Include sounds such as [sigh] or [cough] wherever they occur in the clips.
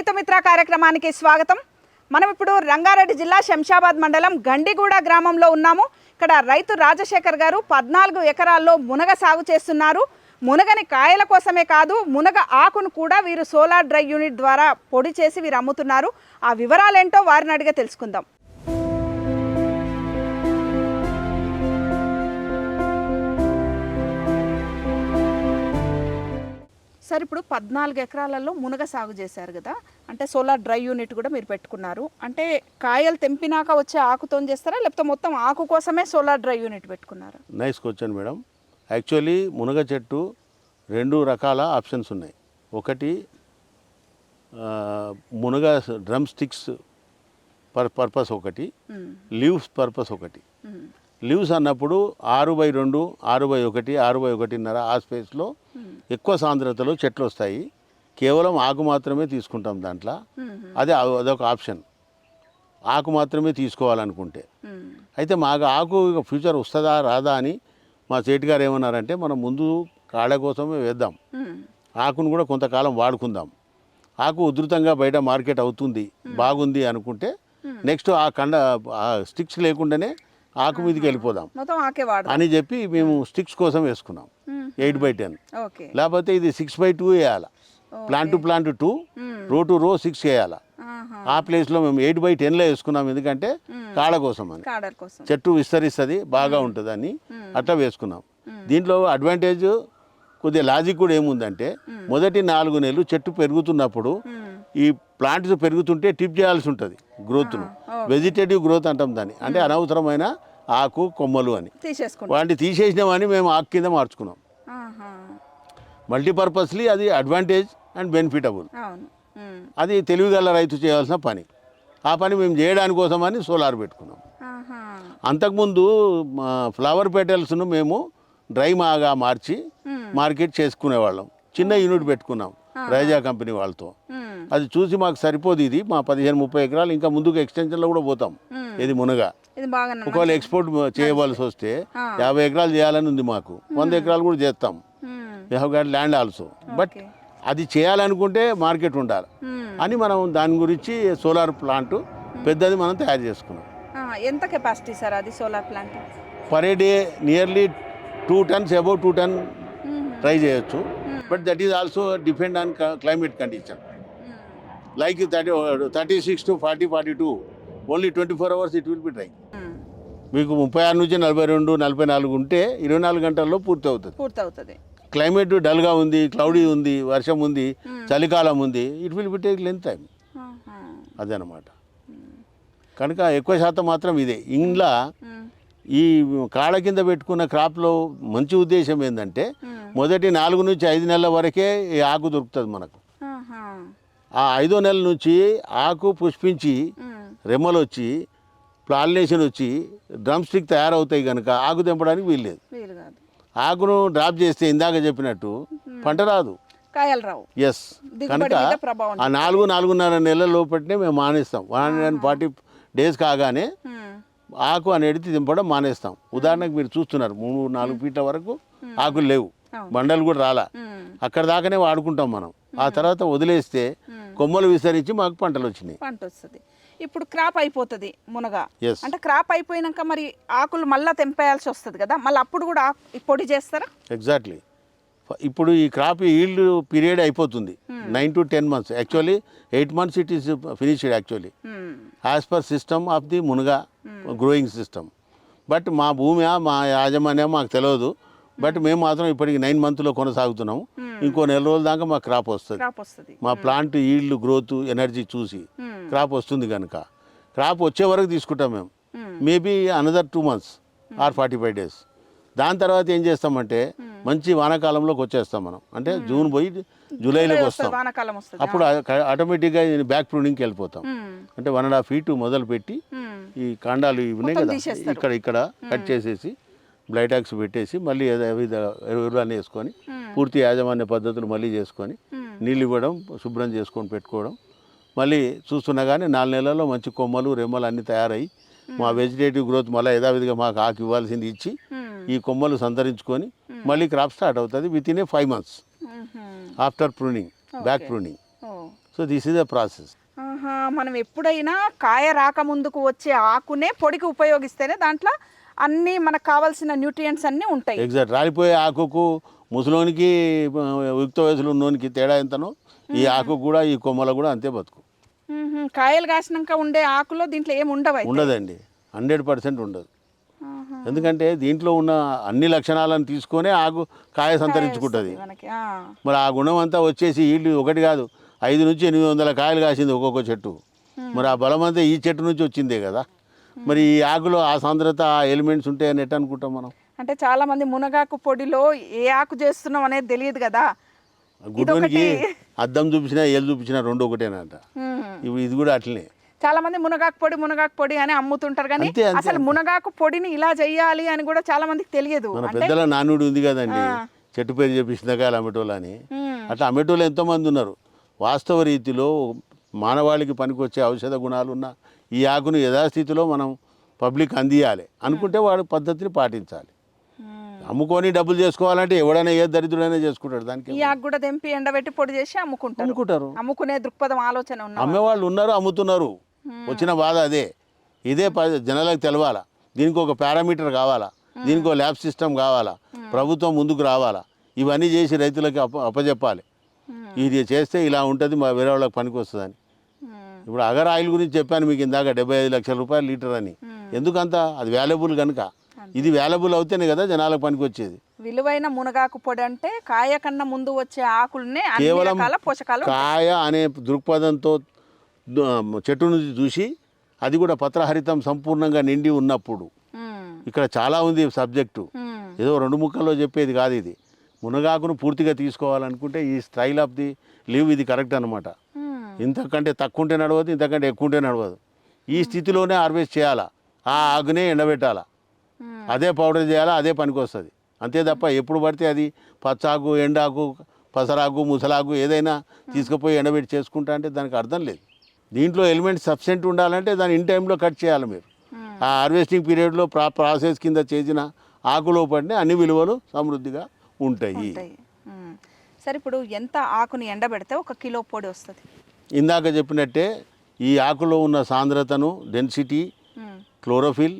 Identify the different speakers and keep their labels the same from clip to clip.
Speaker 1: రైతుమిత్ర కార్యక్రమానికి స్వాగతం. మనం ఇప్పుడు రంగారెడ్డి జిల్లా శంషాబాద్ మండలం గండిగూడ గ్రామంలో ఉన్నాము. ఇక్కడ రైతు రాజశేఖర్ గారు పద్నాలుగు ఎకరాల్లో మునగ సాగు చేస్తున్నారు. మునగని కాయల కోసమే కాదు మునగ ఆకును కూడా వీరు సోలార్ డ్రై యూనిట్ ద్వారా పొడి చేసి వీరు అమ్ముతున్నారు. ఆ వివరాలేంటో వారిని అడిగే తెలుసుకుందాం. సార్ ఇప్పుడు పద్నాలుగు ఎకరాలలో మునగ సాగు చేశారు కదా అంటే సోలార్ డ్రై యూనిట్ కూడా మీరు పెట్టుకున్నారు. అంటే కాయలు తెంపినాక వచ్చే ఆకుతో చేస్తారా లేకపోతే మొత్తం ఆకు కోసమే సోలార్ డ్రై యూనిట్ పెట్టుకున్నారా?
Speaker 2: నైస్ క్వశ్చన్ మేడం యాక్చువల్లీ మునగ చెట్టు రెండు రకాల ఆప్షన్స్ ఉన్నాయి. ఒకటి మునగ డ్రమ్ స్టిక్స్ పర్ పర్పస్ ఒకటి లీవ్స్ పర్పస్ ఒకటి. లీవ్స్ అన్నప్పుడు ఆరు బై రెండు ఆరు బై ఒకటి ఆరు బై ఒకటిన్నర ఆ స్పేస్లో ఎక్కువ సాంద్రతలో చెట్లు వస్తాయి. కేవలం ఆకు మాత్రమే తీసుకుంటాం దాంట్లో. అదే అదొక ఆప్షన్. ఆకు మాత్రమే తీసుకోవాలనుకుంటే. అయితే మాకు ఆకు ఇక ఫ్యూచర్ వస్తుందా రాదా అని మా సేటు గారు ఏమన్నారంటే మనం ముందు కాళ్ళ కోసమే వేద్దాం. ఆకును కూడా కొంతకాలం వాడుకుందాం. ఆకు ఉధృతంగా బయట మార్కెట్ అవుతుంది బాగుంది అనుకుంటే నెక్స్ట్ ఆ కండ ఆ స్టిక్స్ లేకుండానే ఆకు మీదకి వెళ్ళిపోదాం అని చెప్పి మేము స్టిక్స్ కోసం వేసుకున్నాం. Eight by ten. లేకపోతే ఇది సిక్స్ బై టూ వేయాలి? Plant to plant two row to row six వేయాలి. ఆ ప్లేస్లో మేము ఎయిట్ బై టెన్లో వేసుకున్నాం. ఎందుకంటే కాళ్ళ కోసం అని. చెట్టు విస్తరిస్తుంది బాగా ఉంటుంది అని అట్లా వేసుకున్నాం. దీంట్లో అడ్వాంటేజ్ కొద్దిగా లాజిక్ కూడా ఏముందంటే మొదటి నాలుగు నెలలు చెట్టు పెరుగుతున్నప్పుడు ఈ ప్లాంట్స్ పెరుగుతుంటే టిప్ చేయాల్సి ఉంటుంది గ్రోత్ను. వెజిటేటివ్ గ్రోత్ అంటాం దాన్ని. అంటే అనవసరమైన ఆకు కొమ్మలు అని. వాటిని తీసేసినామని మేము ఆకు కింద మార్చుకున్నాం. మల్టీపర్పస్లీ అది అడ్వాంటేజ్ అండ్ బెనిఫిటబుల్. అది తెలివిగల రైతు చేయాల్సిన పని. ఆ పని మేము చేయడానికి కోసమని సోలార్ పెట్టుకున్నాం. అంతకుముందు ఫ్లవర్ పెటల్స్ను మేము డ్రై మాగా మార్చి మార్కెట్ చేసుకునేవాళ్ళం. చిన్న యూనిట్ పెట్టుకున్నాం. రైజా కంపెనీ వాళ్ళతో. అది చూసి మాకు సరిపోదు ఇది మా పదిహేను ముప్పై ఎకరాలు ఇంకా ముందుకు ఎక్స్టెన్షన్లో కూడా పోతాం. ఇది మునగ. ఒకవేళ ఎక్స్పోర్ట్ చేయవలసి వస్తే యాభై ఎకరాలు చేయాలని ఉంది మాకు. వంద ఎకరాలు కూడా చేస్తాం. We have got land also but. అది చేయాలనుకుంటే మార్కెట్ ఉండాలి. అని మనం దాని గురించి సోలార్ ప్లాంట్ పెద్దది మనం తయారు చేసుకున్నాం.
Speaker 1: ఎంత కెపాసిటీ సార్ అది solar plant?
Speaker 2: Per day nearly two tons above two ton try చేయొచ్చు. But that is also depend on climate condition like thirty thirty six to forty forty two only twenty four hours it will be dry మీకు ముప్పై ఆరు నుంచి నలభై రెండు నలభై నాలుగు ఉంటే ఇరవై నాలుగు గంటల్లో పూర్తి అవుతుంది
Speaker 1: పూర్తవుతుంది.
Speaker 2: క్లైమేట్ డల్గా ఉంది క్లౌడీ ఉంది వర్షం ఉంది చలికాలం ఉంది it will be take length time. అదనమాట కనుక ఎక్కువ శాతం మాత్రం ఇదే. ఇంట్లో
Speaker 1: ఉమ్.
Speaker 2: ఈ కాళ్ళ కింద పెట్టుకున్న క్రాప్లో మంచి ఉద్దేశం ఏంటంటే మొదటి నాలుగు నుంచి ఐదు నెలల వరకే ఈ ఆకు దొరుకుతుంది మనకు. ఆ ఐదో నెల నుంచి ఆకు పుష్పించి. రెమ్మలు వచ్చి పాలినేషన్ వచ్చి డ్రమ్ స్టిక్ తయారవుతాయి కనుక ఆకు తెంపడానికి వీల్లేదు ఆకును డ్రాప్ చేస్తే ఇందాక చెప్పినట్టు పంట రాదు.
Speaker 1: కాయలు రావు.
Speaker 2: ఎస్ కనుక ఆ నాలుగు నాలుగున్నర నెలల లోపలనే మేము మానేస్తాం. One hundred and forty days కాగానే. ఆకు అనేది దింపడం మానేస్తాం. ఉదాహరణకు మీరు చూస్తున్నారు మూడు నాలుగు ఫీట్ల వరకు ఆకులు లేవు. బండలు కూడా రాలా. అక్కడ దాకానే వాడుకుంటాం మనం. ఆ తర్వాత వదిలేస్తే కొమ్మలు విస్తరించి మాకు పంటలు వచ్చినాయి.
Speaker 1: పంట వస్తుంది ఇప్పుడు క్రాప్ అయిపోతుంది మునగ. అంటే క్రాప్ అయిపోయినాక మరి ఆకులు మళ్ళీ తెంపేయాల్సి వస్తుంది కదా? మళ్ళీ అప్పుడు కూడా పొడి చేస్తారా?
Speaker 2: ఎగ్జాక్ట్లీ ఇప్పుడు ఈ క్రాప్ ఈల్డ్ పీరియడ్ అయిపోతుంది. Nine to ten months actually eight months it is finished actually. As per system of the Munaga growing system but మా భూమి మా యాజమాన్యం మాకు తెలియదు బట్ మేము మాత్రం ఇప్పటికి నైన్ మంత్లో కొనసాగుతున్నాము. ఇంకో నెల రోజుల దాకా మాకు క్రాప్ వస్తుంది.
Speaker 1: క్రాప్ వస్తుంది.
Speaker 2: మా ప్లాంట్ ఈల్డ్ గ్రోత్ ఎనర్జీ చూసి
Speaker 1: Hmm.
Speaker 2: క్రాప్ వస్తుంది కనుక క్రాప్ వచ్చే వరకు తీసుకుంటాం మేము.
Speaker 1: Hmm.
Speaker 2: Maybe another two months or forty five days దాని తర్వాత ఏం చేస్తామంటే మంచి వానాకాలంలోకి వచ్చేస్తాం మనం. అంటే జూన్ పోయి జూలైలోకి వస్తాం. అప్పుడు ఆటోమేటిక్గా బ్యాక్ ప్రూనింగ్కి వెళ్ళిపోతాం. అంటే వన్ అండ్ హాఫ్ ఫీట్ మొదలు పెట్టి ఈ కాండాలు ఇవి ఉన్నాయి కదా. ఇక్కడ ఇక్కడ కట్ చేసేసి బ్లైటాక్స్ పెట్టేసి మళ్ళీ ఏదో ఎరువులన్నీ వేసుకొని పూర్తి యాజమాన్య పద్ధతులు మళ్ళీ చేసుకొని నీళ్ళు ఇవ్వడం శుభ్రం చేసుకొని పెట్టుకోవడం. మళ్ళీ చూస్తున్నా కానీ నాలుగు నెలల్లో మంచి కొమ్మలు రెమ్మలు అన్నీ తయారయ్యి మా వెజిటేటివ్ గ్రోత్ మళ్ళీ యథావిధిగా మాకు ఆకు ఇవ్వాల్సింది ఇచ్చి ఈ కొమ్మలు సంతరించుకొని మళ్ళీ క్రాప్ స్టార్ట్ అవుతుంది within a five months after pruning back pruning so this is a process
Speaker 1: మనం ఎప్పుడైనా కాయ రాకముందుకు వచ్చే ఆకునే పొడికి ఉపయోగిస్తేనే దాంట్లో అన్ని మనకు కావాల్సిన న్యూట్రియంట్స్ అన్నీ ఉంటాయి.
Speaker 2: ఎగ్జాక్ట్ రాలిపోయే ఆకుకు ముసలోనికి యుక్త వయసులో ఉన్నోనికి తేడా ఎంతనో ఈ ఆకు కూడా ఈ కొమ్మల కూడా అంతే బతుకు.
Speaker 1: కాయలు కాసినాక ఉండే ఆకులో దీంట్లో ఏమి ఉండవు.
Speaker 2: ఉండదండి. హండ్రెడ్ పర్సెంట్ ఉండదు. ఎందుకంటే దీంట్లో ఉన్న అన్ని లక్షణాలను తీసుకొనే ఆకు కాయ సంతరించుకుంటుంది. మరి ఆ గుణం అంతా వచ్చేసి ఈళ్ళు ఒకటి కాదు ఐదు నుంచి ఎనిమిది వందల కాయలు కాసింది ఒక్కొక్క చెట్టు. మరి ఆ బలం అంతా ఈ చెట్టు నుంచి వచ్చిందే కదా. మరి ఈ ఆకులో ఆ సాంద్రత ఆ ఎలిమెంట్స్ ఉంటాయని ఎట్ట అనుకుంటాం మనం?
Speaker 1: అంటే చాలా మంది మునగాకు పొడిలో ఏ ఆకు చేస్తున్నాం అనేది తెలియదు కదా.
Speaker 2: గుడ్డోనికి అద్దం చూపించినా ఏలు చూపించినా రెండు ఒకటేనంట. ఇప్పుడు ఇది కూడా అట్లనే.
Speaker 1: చాలా మంది మునగాకు పొడి మునగాకు పొడి అని అమ్ముతుంటారు కానీ అసలు మునగాకు పొడిని ఇలా చెయ్యాలి అని కూడా చాలా మందికి తెలియదు.
Speaker 2: మన పెద్దల నానుడి ఉంది కదండి. చెట్టు పేరు చెప్పి చింతకాయలు అమెటోలు అని. అట్లా అమెటోలు ఎంతోమంది ఉన్నారు. వాస్తవ రీతిలో మానవాళికి పనికొచ్చే ఔషధ గుణాలు ఉన్న ఈ ఆకును యథాస్థితిలో మనం పబ్లిక్ అందియాలి. అనుకుంటే వాడు పద్ధతిని పాటించాలి.
Speaker 1: మ్మ్.
Speaker 2: అమ్ముకొని డబ్బులు చేసుకోవాలంటే ఎవడైనా ఏ దరిద్రుడైనా చేసుకుంటాడు దానికి
Speaker 1: ఈ ఆకు కూడా తెంపి ఎండబెట్టి పొడి చేసి అమ్ముకుంటారు.
Speaker 2: అమ్ముకుంటారు.
Speaker 1: అమ్ముకునే దృక్పథం ఆలోచన ఉన్న
Speaker 2: అమ్మేవాళ్ళు ఉన్నారు అమ్ముతున్నారు. వచ్చిన బాధ అదే. ఇదే ప- జనాలకు తెలవాలా. దీనికి ఒక పారామీటర్ కావాలా. దీనికి ఒక ల్యాబ్ సిస్టమ్ కావాలా. ప్రభుత్వం ముందుకు రావాలా. ఇవన్నీ చేసి రైతులకి అప్ప అప్పచెప్పాలి. ఇది చేస్తే ఇలా ఉంటుంది మా వేరే వాళ్ళకి పనికి వస్తుందని. ఇప్పుడు అగర్ ఆయిల్ గురించి చెప్పాను మీకు ఇందాక డెబ్బై ఐదు లక్షల రూపాయలు లీటర్ అని. ఎందుకంత? అది వాల్యుబుల్ కనుక ఇది వాల్యుబుల్ అవుతేనే కదా జనాలకు పనికి వచ్చేది
Speaker 1: విలువైన మునగాకు పొడి అంటే కాయ కన్నా ముందు వచ్చే ఆకుల్ని
Speaker 2: కేవలం
Speaker 1: పోషకాలు
Speaker 2: కాయ అనే దృక్పథంతో చెట్టు నుంచి చూసి అది కూడా పత్రహరితం సంపూర్ణంగా నిండి ఉన్నప్పుడు. ఇక్కడ చాలా ఉంది సబ్జెక్టు. ఏదో రెండు ముక్కల్లో చెప్పేది కాదు ఇది. మునగాకును పూర్తిగా తీసుకోవాలనుకుంటే ఈ స్టైల్ ఆఫ్ ది లీవ్ ఇది కరెక్ట్ అనమాట. ఇంతకంటే తక్కువ ఉంటే నడవదు ఇంతకంటే ఎక్కువ ఉంటే నడవదు. ఈ స్థితిలోనే హార్వెస్ట్ చేయాలా? ఆ ఆకునే ఎండబెట్టాలా. అదే పౌడర్ చేయాలా? అదే పనికి వస్తుంది అంతే తప్ప ఎప్పుడు పడితే అది పచ్చాకు ఎండాకు పసరాకు ముసలాకు ఏదైనా తీసుకుపోయి ఎండబెట్టి చేసుకుంటా అంటే దానికి అర్థం లేదు. దీంట్లో ఎలిమెంట్స్ సబ్సెంట్ ఉండాలంటే దాన్ని ఇన్ టైంలో కట్ చేయాలి మీరు. ఆ హార్వెస్టింగ్ పీరియడ్లో ప్రా ప్రాసెస్ కింద చేసిన ఆకులో పడిన అన్ని విలువలు సమృద్ధిగా ఉంటాయి.
Speaker 1: సరే ఇప్పుడు ఎంత ఆకుని ఎండబెడితే ఒక కిలో పొడి వస్తుంది?
Speaker 2: ఇందాక చెప్పినట్టే ఈ ఆకులో ఉన్న సాంద్రతను density. Chlorophyll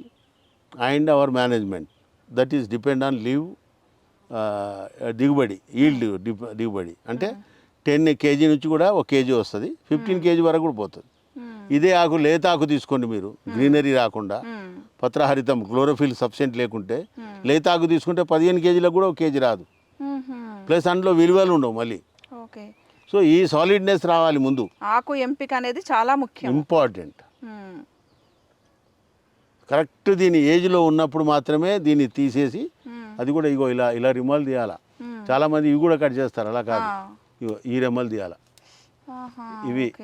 Speaker 2: and our management that is depend on leave దిగుబడి ఈల్డ్ దిగుబడి. అంటే టెన్ కేజీ నుంచి కూడా ఒక కేజీ వస్తుంది. ఫిఫ్టీన్ కేజీ వరకు కూడా పోతుంది. ఇదే ఆకు లేత ఆకు తీసుకోండి మీరు. గ్రీనరీ రాకుండా. పత్రహరితం క్లోరోఫిల్ సబ్సెంట్ లేకుంటే. లేత ఆకు తీసుకుంటే పదిహేను కేజీలకు కూడా ఒక కేజీ రాదు. ప్లస్ అందులో విలువలు ఉండవు మళ్ళీ.
Speaker 1: ఓకే.
Speaker 2: సో ఈ సాలిడ్నెస్ రావాలి ముందు.
Speaker 1: ఆకు ఎంపిక అనేది చాలా ముఖ్యం.
Speaker 2: ఇంపార్టెంట్. కరెక్ట్ దీని ఏజ్లో ఉన్నప్పుడు మాత్రమే దీన్ని తీసేసి. అది కూడా ఇగో ఇలా ఇలా రిమ్మలు తీయాలా. చాలామంది ఇవి కూడా కట్ చేస్తారు అలా కాదు. ఈ రెమ్మలు తీయాలా. ఇవి.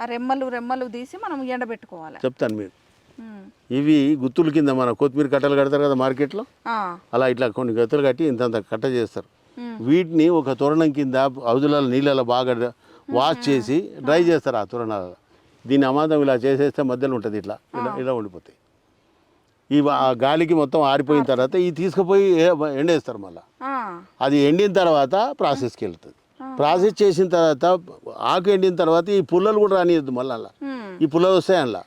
Speaker 1: ఆ రెమ్మలు రెమ్మలు తీసి మనం ఎండబెట్టుకోవాలి.
Speaker 2: చెప్తాను మీరు. ఇవి గుత్తుల కింద మన కొత్తిమీర కట్టలు కడతారు కదా మార్కెట్లో. అలా ఇట్లా కొన్ని గతులు కట్టి ఇంతంత కట్ట చేస్తారు. వీటిని ఒక తోరణం కింద హౌజులలో నీళ్ళలో బాగా వాష్ చేసి డ్రై చేస్తారు ఆ తోరణాలలో. దీని అమాదం ఇలా చేసేస్తే మధ్యలో ఉంటుంది ఇట్లా. ఇలా ఇలా ఉండిపోతాయి. ఈ గాలికి మొత్తం ఆరిపోయిన తర్వాత ఈ తీసుకుపోయి ఎండేస్తారు మళ్ళీ. అది ఎండిన తర్వాత ప్రాసెస్కి వెళ్తుంది. ప్రాసెస్ చేసిన తర్వాత ఆకు ఎండిన తర్వాత ఈ పుల్లలు కూడా రానియద్దు మళ్ళీ. ఈ పుల్లలు వస్తాయి అలా.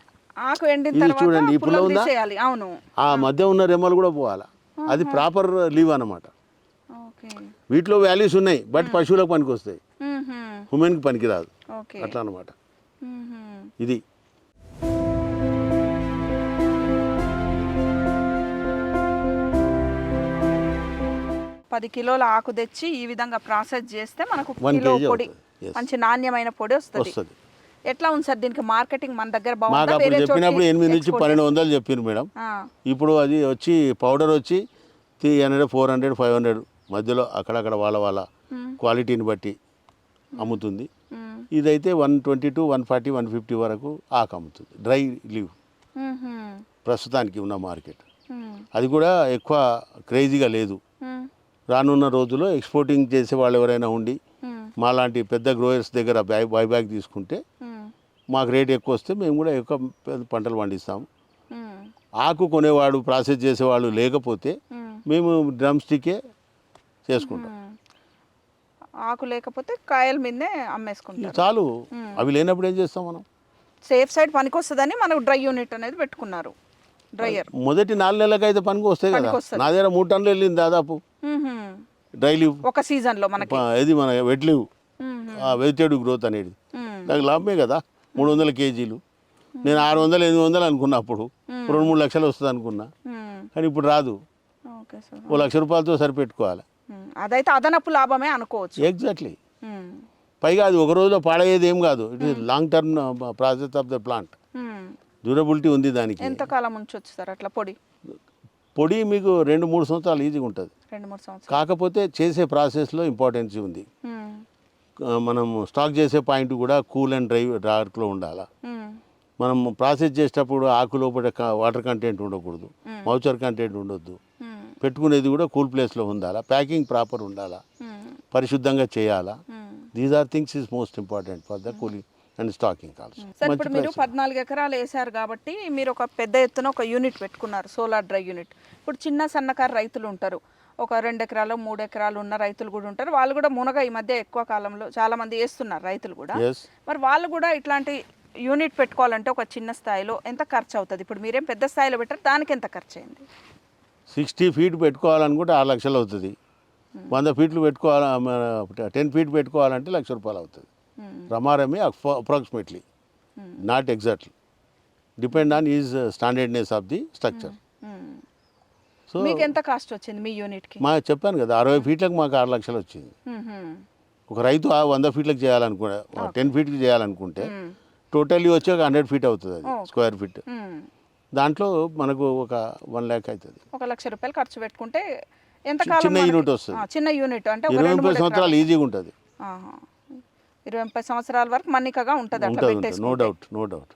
Speaker 1: ఆకు ఎండిన
Speaker 2: ఇది
Speaker 1: తర్వాత
Speaker 2: చూడండి, ఈ పుల్ల ఉందా?
Speaker 1: అవును.
Speaker 2: ఆ మధ్య ఉన్న రెమ్మలు కూడా పోవాలా. అది ప్రాపర్ లీవ్ అన్నమాట.
Speaker 1: ఓకే.
Speaker 2: వీటిలో వాల్యూస్ ఉన్నాయి బట్ పశువులకు పనికి వస్తాయి
Speaker 1: మ్మ్హ్మ్.
Speaker 2: హ్యూమెన్కి పనికి రాదు
Speaker 1: ఓకే.
Speaker 2: అట్లా అనమాట. ఇది.
Speaker 1: పది కిలోల ఆకు తెచ్చి ఈ విధంగా ప్రాసెస్ చేస్తే మనకు కిలో పొడి. మంచి నాణ్యమైన పొడి వస్తుంది
Speaker 2: వస్తుంది
Speaker 1: ఎట్లా ఉంది సార్ దీనికి మార్కెటింగ్ మన దగ్గర
Speaker 2: మాకు అప్పుడు చెప్పినప్పుడు ఎనిమిది నుంచి పన్నెండు వందలు చెప్పారు మేడం ఇప్పుడు అది వచ్చి పౌడర్ వచ్చి three hundred four hundred five hundred మధ్యలో అక్కడక్కడ వాళ్ళ వాళ్ళ
Speaker 1: మ్మ్.
Speaker 2: క్వాలిటీని బట్టి అమ్ముతుంది
Speaker 1: మ్మ్.
Speaker 2: ఇదైతే one twenty to one forty one fifty వరకు ఆకు అమ్ముతుంది డ్రై లీవ్
Speaker 1: మ్మ్హ్మ్.
Speaker 2: ప్రస్తుతానికి ఉన్న మార్కెట్. అది కూడా ఎక్కువ క్రేజీగా లేదు. రానున్న రోజుల్లో ఎక్స్పోర్టింగ్ చేసే వాళ్ళు ఎవరైనా ఉండి
Speaker 1: మ్మ్.
Speaker 2: మాలాంటి పెద్ద గ్రోయర్స్ దగ్గర బై బైబ్యాక్ తీసుకుంటే
Speaker 1: మ్మ్.
Speaker 2: మాకు రేట్ ఎక్కువ వస్తే మేము కూడా ఎక్కువ పెద్ద పంటలు పండిస్తాము
Speaker 1: మ్మ్.
Speaker 2: ఆకు కొనేవాడు ప్రాసెస్ చేసేవాళ్ళు లేకపోతే
Speaker 1: మ్మ్.
Speaker 2: డ్రమ్ స్టికే చేసుకుంటాం.
Speaker 1: ఆకు లేకపోతే కాయల మీదనే
Speaker 2: ఇవి
Speaker 1: అమ్మేసుకుంటారు
Speaker 2: చాలు అవి లేనప్పుడు ఏం చేస్తాం మనం
Speaker 1: సేఫ్ సైడ్ పనికొస్తుందని మనకు డ్రై యూనిట్ అనేది పెట్టుకున్నారు డ్రయర్.
Speaker 2: మొదటి నాలుగు నెలలకు అయితే పనికి వస్తాయి కదా. నా దగ్గర మూడు టన్నులు వెళ్ళింది దాదాపు. Dry leaf.
Speaker 1: ఒక సీజన్లో మనకి.
Speaker 2: ఇది మన వెట్ లీవ్.
Speaker 1: మ్మ్.
Speaker 2: వెజిటేటివ్ గ్రోత్ అనేది. నాకు లాభమే కదా. మూడు వందల కేజీలు. నేను ఆరు వందలు ఎనిమిది వందలు అనుకున్నా అప్పుడు రెండు మూడు లక్షలు వస్తుంది అనుకున్నా. కానీ ఇప్పుడు రాదు. ఓ లక్ష రూపాయలతో సరిపెట్టుకోవాలి.
Speaker 1: అదైతే అదనపు లాభమే అనుకోవచ్చు.
Speaker 2: ఎగ్జాక్ట్లీ. పైగా అది ఒక రోజులో పాడయ్యేది ఏం కాదు. It is long term process of the plant. Durability ఉంది దానికి.
Speaker 1: ఎంత కాలం ఉంచొచ్చు సార్ అట్లా పొడి?
Speaker 2: పొడి మీకు రెండు మూడు సంవత్సరాలు ఈజీగా ఉంటుంది.
Speaker 1: రెండు మూడు సంవత్సరాలు.
Speaker 2: కాకపోతే చేసే ప్రాసెస్లో ఇంపార్టెన్స్ ఉంది. మనం స్టాక్ చేసే పాయింట్ కూడా కూల్ అండ్ డ్రై డార్క్లో ఉండాలి. మనం ప్రాసెస్ చేసేటప్పుడు ఆకు లోపల వాటర్ కంటెంట్ ఉండకూడదు. మౌచర్ కంటెంట్ ఉండొద్దు. పెట్టుకునేది కూడా కూల్ ప్లేస్లో ఉండాలా. ప్యాకింగ్ ప్రాపర్ ఉండాలా. పరిశుద్ధంగా చేయాలా. These are things is most important for the cooling. And stacking also
Speaker 1: sir ఇప్పుడు మీరు పద్నాలుగు ఎకరాలు వేసారు కాబట్టి మీరు ఒక పెద్ద ఎత్తున ఒక యూనిట్ పెట్టుకున్నారు సోలార్ డ్రై యూనిట్. ఇప్పుడు చిన్న సన్నకారు రైతులు ఉంటారు. ఒక రెండు ఎకరాలు మూడు ఎకరాలు ఉన్న రైతులు కూడా ఉంటారు. వాళ్ళు కూడా మునగ ఈ మధ్య ఎక్కువ కాలంలో చాలా మంది వేస్తున్నారు రైతులు కూడా. మరి వాళ్ళు కూడా ఇట్లాంటి యూనిట్ పెట్టుకోవాలంటే ఒక చిన్న స్థాయిలో ఎంత ఖర్చు అవుతుంది? ఇప్పుడు మీరేం పెద్ద స్థాయిలో పెట్టారు దానికి ఎంత ఖర్చు అయింది?
Speaker 2: సిక్స్టీ ఫీట్ పెట్టుకోవాలనుకుంటే ఆరు లక్షలు అవుతుంది. వంద ఫీట్లు పెట్టుకోవాలి టెన్ ఫీట్ పెట్టుకోవాలంటే లక్ష రూపాయలు అవుతుంది. రమారమి approximately not exactly depend on is standardness of the structure. So
Speaker 1: మీకు ఎంత కాస్ట్ వచ్చింది మీ యూనిట్కి?
Speaker 2: మా చెప్పాను కదా అరవై ఫీట్లకు మాకు ఆరు లక్షలు వచ్చింది.
Speaker 1: మ్మ్.
Speaker 2: ఒక రైతు ఆ వంద ఫీట్లకు చేయాలనుకుంటే టెన్ ఫీట్కి చేయాలనుకుంటే టోటల్లీ వచ్చి ఒక హండ్రెడ్ ఫీట్ అవుతుంది అది స్క్వేర్ ఫీట్.
Speaker 1: మ్మ్.
Speaker 2: దాంట్లో మనకు ఒక వన్ ల్యాక్ అవుతుంది.
Speaker 1: ఒక లక్ష రూపాయలు ఖర్చు పెట్టుకుంటే ఎంత
Speaker 2: చిన్న యూనిట్ వస్తుంది.
Speaker 1: చిన్న యూనిట్ అంటే
Speaker 2: ఇరవై ముప్పై సంవత్సరాలు ఈజీగా ఉంటుంది.
Speaker 1: ఇరవై ముప్పై సంవత్సరాల వరకు మన్నికగా ఉంటుంది అట్లా
Speaker 2: నో డౌట్ నో డౌట్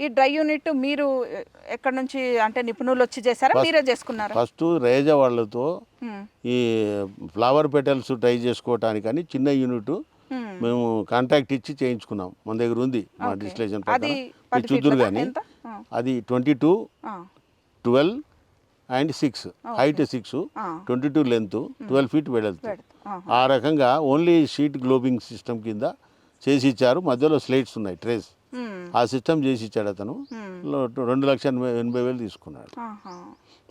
Speaker 1: ఈ డ్రై యూనిట్ మీరు ఎక్కడ నుంచి అంటే నిపుణులు వచ్చి చేశారా మీరే చేసుకున్నారా
Speaker 2: ఫస్ట్ రేజ వాళ్ళతో. ఈ ఫ్లవర్ పెటల్స్ ట్రై చేసుకోవటానికని చిన్న యూనిట్
Speaker 1: మ్మ్.
Speaker 2: కాంట్రాక్ట్ ఇచ్చి చేయించుకున్నాం మన దగ్గర ఉంది మా. డిస్టిలేషన్ చూద్దరు? కానీ. అది twenty two. Twelve and six. Height six. Twenty two length twelve feet వెడల్తు.
Speaker 1: ఆహా.
Speaker 2: ఆ రకంగా ఓన్లీ షీట్ గ్లోబింగ్ సిస్టమ్ కింద చేసి ఇచ్చారు. మధ్యలో స్లేట్స్ ఉన్నాయి ట్రేస్. ఆ సిస్టమ్ చేసి ఇచ్చాడు అతను. రెండు లక్షల ఎనభై వేలు తీసుకున్నాడు.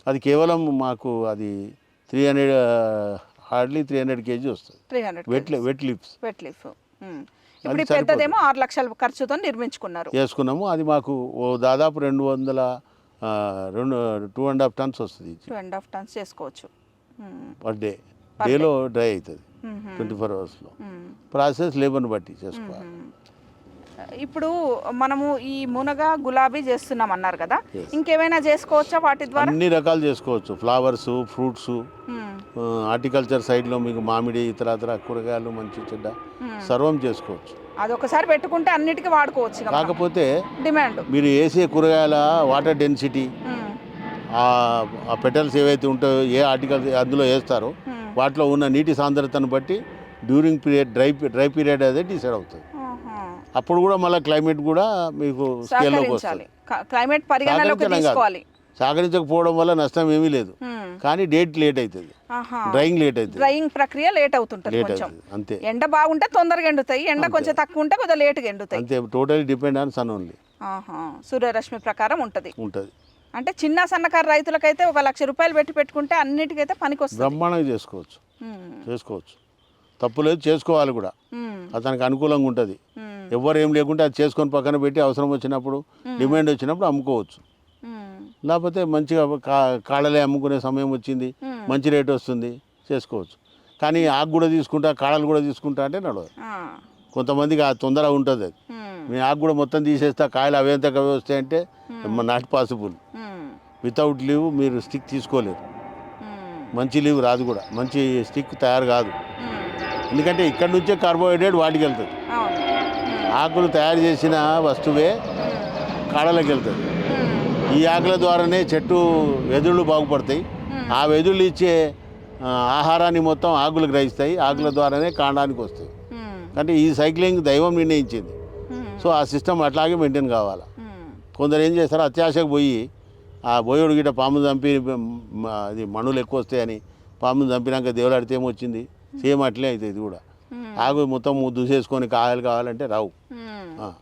Speaker 2: అది కేవలం మాకు అది three hundred hardly three hundred KG వస్తుంది. Wet wet leaves.
Speaker 1: Wet hmm. ఇప్పుడు. పెద్దదేమో ఆరు లక్షల ఖర్చుతో నిర్మించుకున్నారు.
Speaker 2: వేసుకున్నాము. అది మాకు ఓ దాదాపు రెండు వందల రెండు టూ అండ్ హాఫ్ టన్స్ వస్తుంది
Speaker 1: టూ అండ్ హాఫ్ టన్స్ చేసుకోవచ్చు.
Speaker 2: పర్ డే డేలో డ్రై అవుతుంది. ట్వంటీ ఫోర్ అవర్స్లో. ప్రాసెస్ లేబర్ని బట్టి చేసుకోవాలి.
Speaker 1: ఇప్పుడు మనము ఈ మునగ గులాబీ చేస్తున్నాం అన్నారు కదా ఇంకేమైనా చేసుకోవచ్చా వాటి ద్వారా
Speaker 2: అన్ని రకాలు చేసుకోవచ్చు ఫ్లవర్స్ ఫ్రూట్స్. హార్టికల్చర్ సైడ్లో మీకు మామిడి ఇతర ఇతర కూరగాయలు మంచి చెడ్డ సర్వం చేసుకోవచ్చు
Speaker 1: అది ఒకసారి పెట్టుకుంటే అన్నిటికీ వాడుకోవచ్చు.
Speaker 2: కాకపోతే
Speaker 1: డిమాండ్
Speaker 2: మీరు వేసే కూరగాయల వాటర్ డెన్సిటీ
Speaker 1: మ్మ్.
Speaker 2: ఆ పెటల్స్ ఏవైతే ఉంటాయో ఏ ఆర్టికల్ అందులో వేస్తారో వాటిలో ఉన్న నీటి సాంద్రతను బట్టి during period dry dry period అదే డిసైడ్ అవుతుంది. అప్పుడు కూడా మళ్ళీ క్లైమేట్ కూడా మీకు స్కేల్లోకి వస్తుంది.
Speaker 1: క్లైమేట్ పరిగణలోకి. తీసుకోవాలి.
Speaker 2: సహకరించకపోవడం వల్ల నష్టం ఏమీ లేదు. కానీ డేట్ లేట్ అవుతుంది. డ్రైయింగ్ లేట్ అవుతుంది.
Speaker 1: డ్రైయింగ్ ప్రక్రియ లేట్ అవుతుంటుంది
Speaker 2: లేట్
Speaker 1: కొంచెం.
Speaker 2: అంతే.
Speaker 1: ఎండ బాగుంటే తొందరగా ఎండుతాయి ఎండ కొంచెం తక్కువ ఉంటే కొద్దిగా లేట్గా ఎండుతాయి.
Speaker 2: అంతే. Totally depend on sun only.
Speaker 1: సూర్యరశ్మి ప్రకారం ఉంటది.
Speaker 2: ఉంటుంది.
Speaker 1: అంటే చిన్న సన్నకారు రైతులకైతే ఒక లక్ష రూపాయలు పెట్టి పెట్టుకుంటే అన్నిటికైతే పనికి వస్తుంది
Speaker 2: బ్రహ్మాండంగా చేసుకోవచ్చు. చేసుకోవచ్చు. తప్పు లేదు చేసుకోవాలి కూడా. అతనికి అనుకూలంగా ఉంటుంది. ఎవరు ఏం లేకుంటే అది చేసుకొని పక్కన పెట్టి అవసరం వచ్చినప్పుడు డిమాండ్ వచ్చినప్పుడు అమ్ముకోవచ్చు. లేకపోతే మంచిగా కా- కాడలే అమ్ముకునే సమయం వచ్చింది మంచి రేట్ వస్తుంది చేసుకోవచ్చు. కానీ ఆకు కూడా తీసుకుంటా కాడలు కూడా తీసుకుంటా అంటే నడవదు. కొంతమందికి ఆ తొందర ఉంటుంది అది. మీ ఆకు కూడా మొత్తం తీసేస్తా కాయలు అవేంత అవే వస్తాయంటే నాట్ పాసిబుల్. వితౌట్ లీవ్ మీరు స్టిక్ తీసుకోలేరు. మంచి లీవ్ రాదు కూడా. మంచి స్టిక్ తయారు కాదు. ఎందుకంటే ఇక్కడ నుంచే కార్బోహైడ్రేట్ వాటికి వెళ్తుంది ఆకులు తయారు చేసిన వస్తువే కాడలకు వెళ్తుంది. ఈ ఆకుల ద్వారానే చెట్టు వెదుళ్ళు బాగుపడతాయి. ఆ వెదుళ్ళు ఇచ్చే ఆహారాన్ని మొత్తం ఆకులు గ్రహిస్తాయి. ఆకుల ద్వారానే కాండానికి వస్తాయి. అంటే ఈ సైక్లింగ్ దైవం నిర్ణయించింది. సో ఆ సిస్టమ్ అట్లాగే మెయింటైన్ కావాలి? కొందరు ఏం చేస్తారు అత్యాశకు పోయి ఆ బోయోడు గిట్ట పాము చంపి అది మణులు ఎక్కువ వస్తాయని పామును చంపినాక దేవులాడితే ఏమొచ్చింది? సేమ్ అట్లే అవుతుంది ఇది కూడా. ఆకు మొత్తం దూసేసుకొని కాయలు కావాలంటే రావు. ఆ,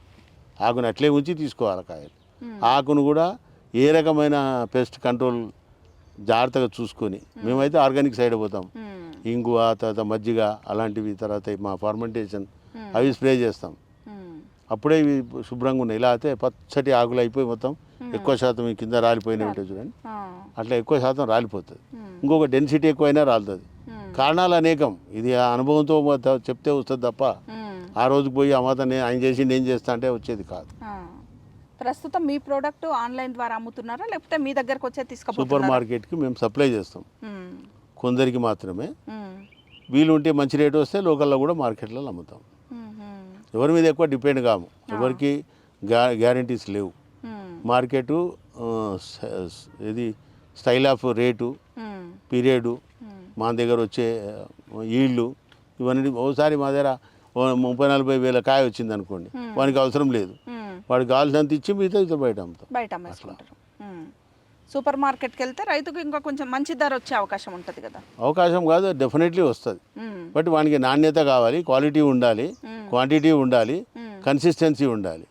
Speaker 2: ఆకును అట్లే ఉంచి తీసుకోవాలి కాయలు. ఆకును కూడా ఏ రకమైన పెస్ట్ కంట్రోల్ జాగ్రత్తగా చూసుకొని మేమైతే ఆర్గానిక్ సైడ్ పోతాం. ఇంగువ తర్వాత మజ్జిగ అలాంటివి తర్వాత మా ఫార్మెంటేషన్ అవి స్ప్రే చేస్తాం. అప్పుడే ఇవి శుభ్రంగా ఉన్నాయి. ఇలా అయితే పచ్చటి ఆకులు అయిపోయి మొత్తం ఎక్కువ శాతం కింద రాలిపోయినవి ఉంటాయి చూడండి. అట్లా ఎక్కువ శాతం రాలిపోతుంది. ఇంకొక డెన్సిటీ ఎక్కువైనా రాలుతుంది. కారణాలు అనేకం ఇది ఆ అనుభవంతో చెప్తే వస్తుంది తప్ప. ఆ రోజుకి పోయి అమ్మాత నేను ఆయన చేసి నేను చేస్తా అంటే వచ్చేది కాదు.
Speaker 1: ప్రస్తుతం మీ ప్రోడక్ట్ ఆన్లైన్ ద్వారా అమ్ముతున్నారా లేకపోతే మీ దగ్గరకు వచ్చే
Speaker 2: సూపర్
Speaker 1: తీసుకుపోతున్నారా
Speaker 2: మార్కెట్కి మేము సప్లై చేస్తాం. కొందరికి మాత్రమే. వీలుంటే మంచి రేటు వస్తే లోకల్లో కూడా మార్కెట్లో అమ్ముతాం
Speaker 1: మ్మ్. మ్మ్.
Speaker 2: ఎవరి మీద ఎక్కువ డిపెండ్ కాము ఎవరికి గ్యా గ్యారంటీస్ లేవు. మార్కెటు ఇది స్టైల్ ఆఫ్ రేటు. పీరియడు మా దగ్గర వచ్చే ఈళ్ళు ఇవన్నీ ఓసారి మా దగ్గర ముప్పై నలభై వేల కాయ వచ్చింది అనుకోండి వానికి అవసరం లేదు. వాడికి కావాల్సినంత ఇచ్చి మిగతా ఇతర బయట అమ్ముతాం
Speaker 1: బయట అమ్మేసుకుంటారు. సూపర్ మార్కెట్కి వెళ్తే రైతుకు ఇంకా కొంచెం మంచి ధర వచ్చే అవకాశం ఉంటుంది కదా
Speaker 2: అవకాశం కాదు డెఫినెట్లీ వస్తుంది. బట్ వానికి నాణ్యత కావాలి క్వాలిటీ ఉండాలి క్వాంటిటీ ఉండాలి. కన్సిస్టెన్సీ ఉండాలి.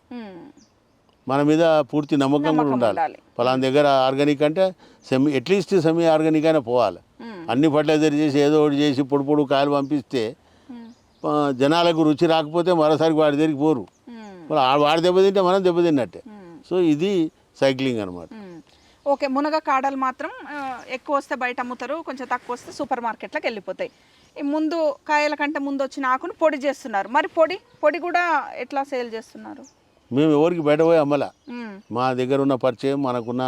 Speaker 2: మన మీద పూర్తి నమ్మకం కూడా ఉండాలి. పలానా దగ్గర ఆర్గానిక్ అంటే సెమీ అట్లీస్ట్ సెమీ ఆర్గానిక్ అయినా పోవాలి. [laughs] అన్ని ఫర్టిలైజర్ చేసి ఏదో ఒకటి చేసి పొడి పొడి కాయలు పంపిస్తే జనాలకు రుచి రాకపోతే మరోసారి వాడి దగ్గరికి పోరు
Speaker 1: మ్మ్.
Speaker 2: మరి వాడు దెబ్బతింటే మనం దెబ్బతిన్నట్టే
Speaker 1: మ్మ్.
Speaker 2: సో ఇది సైక్లింగ్ అనమాట
Speaker 1: మ్మ్. ఓకే మునగ కాడలు మాత్రం ఎక్కువ వస్తే బయట అమ్ముతారు కొంచెం తక్కువ వస్తే సూపర్ మార్కెట్లకు వెళ్ళిపోతాయి ఈ ముందు కాయల కంటే ముందు వచ్చిన ఆకును పొడి చేస్తున్నారు మరి పొడి పొడి కూడా ఎట్లా సేల్ చేస్తున్నారు
Speaker 2: మేము ఎవరికి బయట పోయి అమ్మల
Speaker 1: మ్మ్.
Speaker 2: మా దగ్గర ఉన్న పరిచయం మనకున్న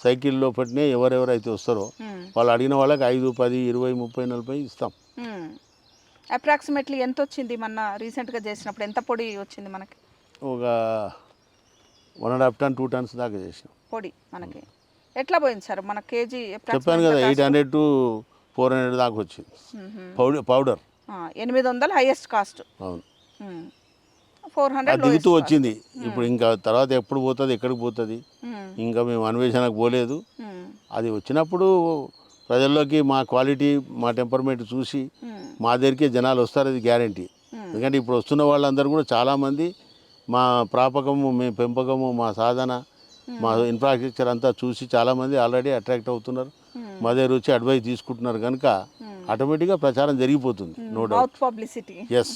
Speaker 2: సైకిల్లో పట్టినే ఎవరెవరైతే వస్తారో
Speaker 1: మ్మ్.
Speaker 2: వాళ్ళు అడిగిన వాళ్ళకి ఐదు పది ఇరవై ముప్పై నలభై ఇస్తాం.
Speaker 1: అప్రాక్సిమేట్లీ ఎంత వచ్చింది మొన్న రీసెంట్గా చేసినప్పుడు? ఎంత పొడి వచ్చింది మనకి?
Speaker 2: ఒక one and half ton two tons దాకా చేసినాం.
Speaker 1: పొడి మనకి. ఎట్లా పోయింది సార్? మన కేజీ
Speaker 2: చెప్పాను కదా eight hundred to four hundred దాకా వచ్చింది. పౌడర్ పౌడర్
Speaker 1: ఎనిమిది వందలు హైయెస్ట్ కాస్ట్
Speaker 2: అవును.
Speaker 1: ఫోర్ హండ్రెడ్
Speaker 2: దిగుతూ వచ్చింది. ఇప్పుడు ఇంకా తర్వాత ఎప్పుడు పోతుంది ఎక్కడికి పోతుంది? ఇంకా మేము అన్వేషణకు పోలేదు. అది వచ్చినప్పుడు ప్రజల్లోకి మా క్వాలిటీ మా టెంపర్మెంట్ చూసి మా దగ్గరికే జనాలు వస్తారు అది గ్యారంటీ. ఎందుకంటే ఇప్పుడు వస్తున్న వాళ్ళందరూ కూడా చాలామంది మా ప్రాపకము మీ పెంపకము మా సాధన మా ఇన్ఫ్రాస్ట్రక్చర్ అంతా చూసి చాలామంది ఆల్రెడీ అట్రాక్ట్ అవుతున్నారు. మా దగ్గర వచ్చి అడ్వైస్ తీసుకుంటున్నారు కనుక ఆటోమేటిక్గా ప్రచారం జరిగిపోతుంది నో డౌట్
Speaker 1: పబ్లిసిటీ
Speaker 2: ఎస్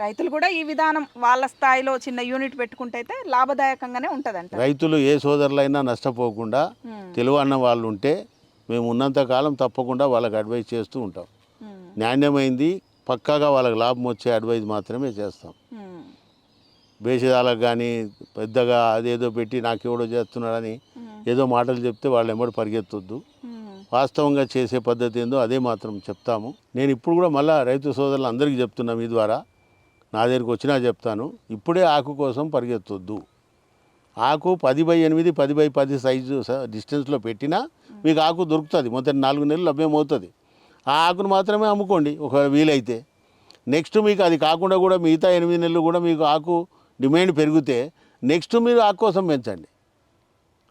Speaker 1: రైతులు కూడా ఈ విధానం వాళ్ళ స్థాయిలో చిన్న యూనిట్ పెట్టుకుంటే అయితే లాభదాయకంగానే ఉంటుందంట.
Speaker 2: రైతులు ఏ సోదరులైనా నష్టపోకుండా తెలివి అన్న వాళ్ళు ఉంటే మేము ఉన్నంత కాలం తప్పకుండా వాళ్ళకి అడ్వైస్ చేస్తూ ఉంటాం. నాణ్యమైంది పక్కాగా వాళ్ళకి లాభం వచ్చే అడ్వైస్ మాత్రమే చేస్తాం. భేషజాలకు కానీ పెద్దగా అదేదో పెట్టి నాకెవడో చేస్తున్నాడని ఏదో మాటలు చెప్తే వాళ్ళు ఎమ్మడి పరిగెత్తొద్దు. వాస్తవంగా చేసే పద్ధతి ఏందో అదే మాత్రం చెప్తాము. నేను ఇప్పుడు కూడా మళ్ళీ రైతు సోదరులు అందరికీ చెప్తున్నా మీ ద్వారా. నా దగ్గరికి వచ్చినా చెప్తాను ఇప్పుడే ఆకు కోసం పరిగెత్తొద్దు. ఆకు పది బై ఎనిమిది పది బై పది సైజు స- డిస్టెన్స్లో పెట్టినా మీకు ఆకు దొరుకుతుంది. మొత్తం నాలుగు నెలలు లభ్యమవుతుంది ఆ ఆకును మాత్రమే అమ్ముకోండి ఒకవేళ వీలైతే. నెక్స్ట్ మీకు అది కాకుండా కూడా మిగతా ఎనిమిది నెలలు కూడా మీకు ఆకు డిమాండ్ పెరిగితే నెక్స్ట్ మీరు ఆకు కోసం పెంచండి.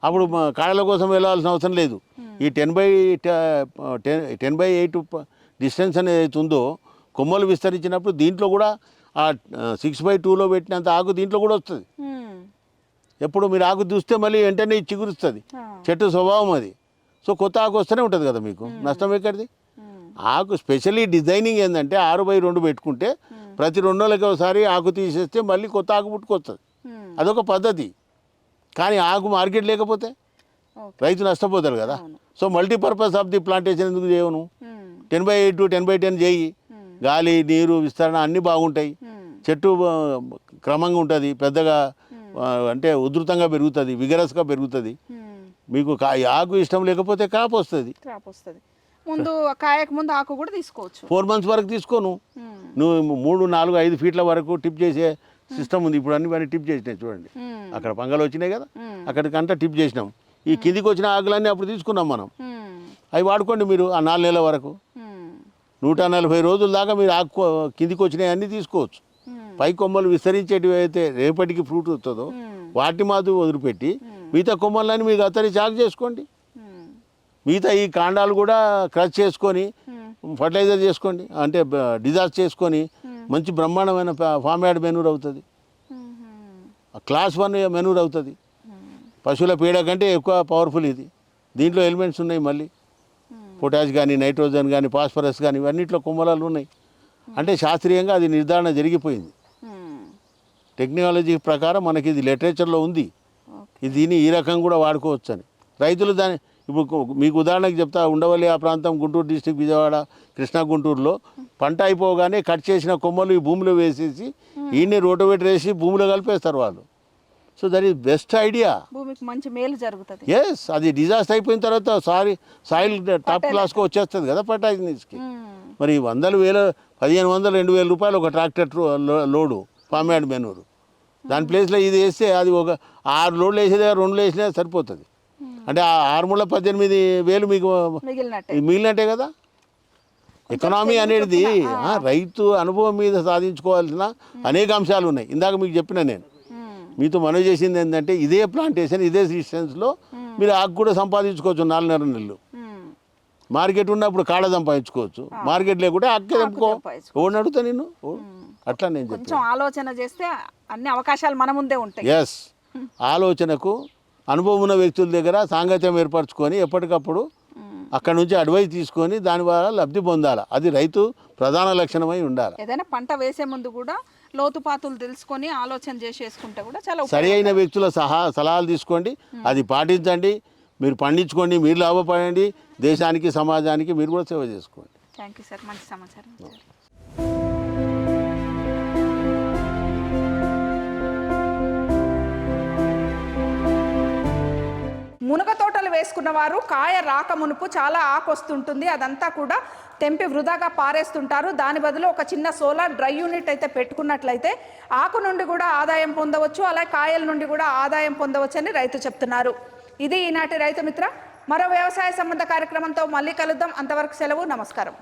Speaker 2: అప్పుడు కాడల కోసం వెళ్ళాల్సిన అవసరం లేదు. ఈ ten by ten ten by eight distance అనేది అయితే ఉందో కొమ్మలు విస్తరించినప్పుడు దీంట్లో కూడా ఆ సిక్స్ బై టూలో పెట్టినంత ఆకు దీంట్లో కూడా వస్తుంది. ఎప్పుడు మీరు ఆకు చూస్తే మళ్ళీ వెంటనే చిగురుస్తుంది. చెట్టు స్వభావం అది. సో కొత్త ఆకు వస్తూనే ఉంటుంది కదా మీకు? నష్టం ఎక్కడిది ఆకు స్పెషల్లీ డిజైనింగ్ ఏంటంటే ఆరు బై రెండు పెట్టుకుంటే ప్రతి రెండు నెలలకి ఒకసారి ఆకు తీసేస్తే మళ్ళీ కొత్త ఆకు పుట్టుకొస్తుంది. అదొక పద్ధతి. కానీ ఆకు మార్కెట్ లేకపోతే రైతు నష్టపోతాడు కదా? So multipurpose of the plantation ఎందుకు చేయను? Ten by eight ten by ten చేయి. గాలి నీరు విస్తరణ అన్నీ బాగుంటాయి. చెట్టు క్రమంగా ఉంటుంది పెద్దగా అంటే ఉధృతంగా పెరుగుతుంది విగరస్గా పెరుగుతుంది. మీకు ఆకు ఇష్టం లేకపోతే కాపు వస్తుంది.
Speaker 1: క్రాప్ వస్తుంది. ముందు కాయకు ముందు ఆకు కూడా తీసుకోవచ్చు.
Speaker 2: ఫోర్ మంత్స్ వరకు తీసుకోను. నువ్వు మూడు నాలుగు ఐదు ఫీట్ల వరకు టిప్ చేసే సిస్టమ్ ఉంది. ఇప్పుడు అన్ని పని టిప్ చేసినాయి చూడండి. అక్కడ పంగలు వచ్చినాయి కదా. అక్కడికంతా టిప్ చేసినాం. ఈ కిందికి వచ్చిన ఆకులన్నీ అప్పుడు తీసుకున్నాం మనం. అవి వాడుకోండి మీరు ఆ నాలుగు నెలల వరకు. నూట నలభై రోజుల దాకా మీరు ఆకు కిందికి వచ్చినాయి అన్నీ తీసుకోవచ్చు. పై కొమ్మలు విస్తరించేటివి అయితే రేపటికి ఫ్రూట్ వస్తుందో వాటి మాత్రం వదిలిపెట్టి మిగతా కొమ్మలన్నీ మీకు అతని చాకు చేసుకోండి. మిగతా ఈ కాండాలు కూడా క్రష్ చేసుకొని ఫర్టిలైజర్ చేసుకోండి అంటే డిజాస్ట్ చేసుకొని మంచి బ్రహ్మాండమైన ఫామ్ యాడ్ మెనూర్ అవుతుంది. క్లాస్ వన్ మెనూర్ అవుతుంది. పశువుల పేడ కంటే ఎక్కువ పవర్ఫుల్ ఇది. దీంట్లో ఎలిమెంట్స్ ఉన్నాయి మళ్ళీ. పొటాష్ కానీ నైట్రోజన్ కానీ ఫాస్ఫరస్ కానీ ఇవన్నిట్లో కుమ్మలాలు ఉన్నాయి. అంటే శాస్త్రీయంగా అది నిర్ధారణ జరిగిపోయింది. టెక్నాలజీ ప్రకారం మనకి ఇది లిటరేచర్లో ఉంది. ఇది దీన్ని ఈ రకం కూడా వాడుకోవచ్చు అని రైతులు దాని ఇప్పుడు మీకు ఉదాహరణకి చెప్తా ఉండవల్లి ఆ ప్రాంతం గుంటూరు డిస్టిక్ విజయవాడ కృష్ణా గుంటూరులో పంట అయిపోగానే కట్ చేసిన కొమ్మలు ఈ భూమిలో వేసేసి ఈయన్ని రోటోవేటర్ వేసి భూమిలో కలిపేస్తారు వాళ్ళు. So that is best idea
Speaker 1: భూమికి మంచి మేలు జరుగుతుంది.
Speaker 2: ఎస్ అది డిజాస్టర్ అయిపోయిన తర్వాత సారీ సాయిల్ టాప్ క్లాస్కి వచ్చేస్తుంది కదా పటాయికి మరి వందల వేల పదిహేను వందలు రెండు వేల రూపాయలు ఒక ట్రాక్టర్ లోడు ఫార్మాడ్ మెనూరు. దాని ప్లేస్లో ఇది వేస్తే అది ఒక ఆరు లోడ్లు వేసేదే రెండు వేసినా సరిపోతుంది. అంటే ఆ ఆరు మూల పద్దెనిమిది వేలు మీకు
Speaker 1: మిగిలినట్టే.
Speaker 2: కదా? ఎకనామీ అనేది రైతు అనుభవం మీద సాధించుకోవాల్సిన అనేక అంశాలు ఉన్నాయి. ఇందాక మీకు చెప్పిన నేను. మీతో మనవి చేసింది ఏంటంటే ఇదే ప్లాంటేషన్ ఇదే డిస్టెన్స్లో మీరు ఆకు కూడా సంపాదించుకోవచ్చు నాలుగున్నర నెలలు. మార్కెట్ ఉన్నప్పుడు కాడ సంపాదించుకోవచ్చు. మార్కెట్ లేకుంటే అక్కే తెంపుకో. ఎవరిని అడుగుతా నేను అట్లా నేను
Speaker 1: కొంచెం ఆలోచన చేస్తే అన్ని అవకాశాలు మన ముందే ఉంటాయి.
Speaker 2: ఎస్ ఆలోచనకు అనుభవం ఉన్న వ్యక్తుల దగ్గర సాంగత్యం ఏర్పరచుకొని ఎప్పటికప్పుడు అక్కడ నుంచి అడ్వైస్ తీసుకొని దాని ద్వారా లబ్ధి పొందాలి. అది రైతు ప్రధాన లక్షణమై ఉండాలి.
Speaker 1: ఏదైనా పంట వేసే ముందు కూడా లోతుపాతులు తెలుసుకొని ఆలోచన చేసి వేసుకుంటే కూడా చాలా
Speaker 2: సరి అయిన వ్యక్తుల సహా సలహాలు తీసుకోండి. అది పాటించండి. మీరు పండించుకోండి మీరు లాభపడండి. దేశానికి సమాజానికి మీరు కూడా సేవ చేసుకోండి.
Speaker 1: Thank you sir. మంచి సమాచారం మునగ తోటలు వేసుకున్న వారు కాయ రాక మునుపు చాలా ఆకు వస్తుంటుంది అదంతా కూడా తెంపి వృధాగా పారేస్తుంటారు. దాని బదులు ఒక చిన్న సోలార్ డ్రై యూనిట్ అయితే పెట్టుకున్నట్లయితే ఆకు నుండి కూడా ఆదాయం పొందవచ్చు. అలాగే కాయల నుండి కూడా ఆదాయం పొందవచ్చు అని రైతు చెప్తున్నారు. ఇది ఈనాటి రైతు మిత్ర. మరో వ్యవసాయ సంబంధ కార్యక్రమంతో మళ్ళీ కలుద్దాం. అంతవరకు సెలవు నమస్కారం.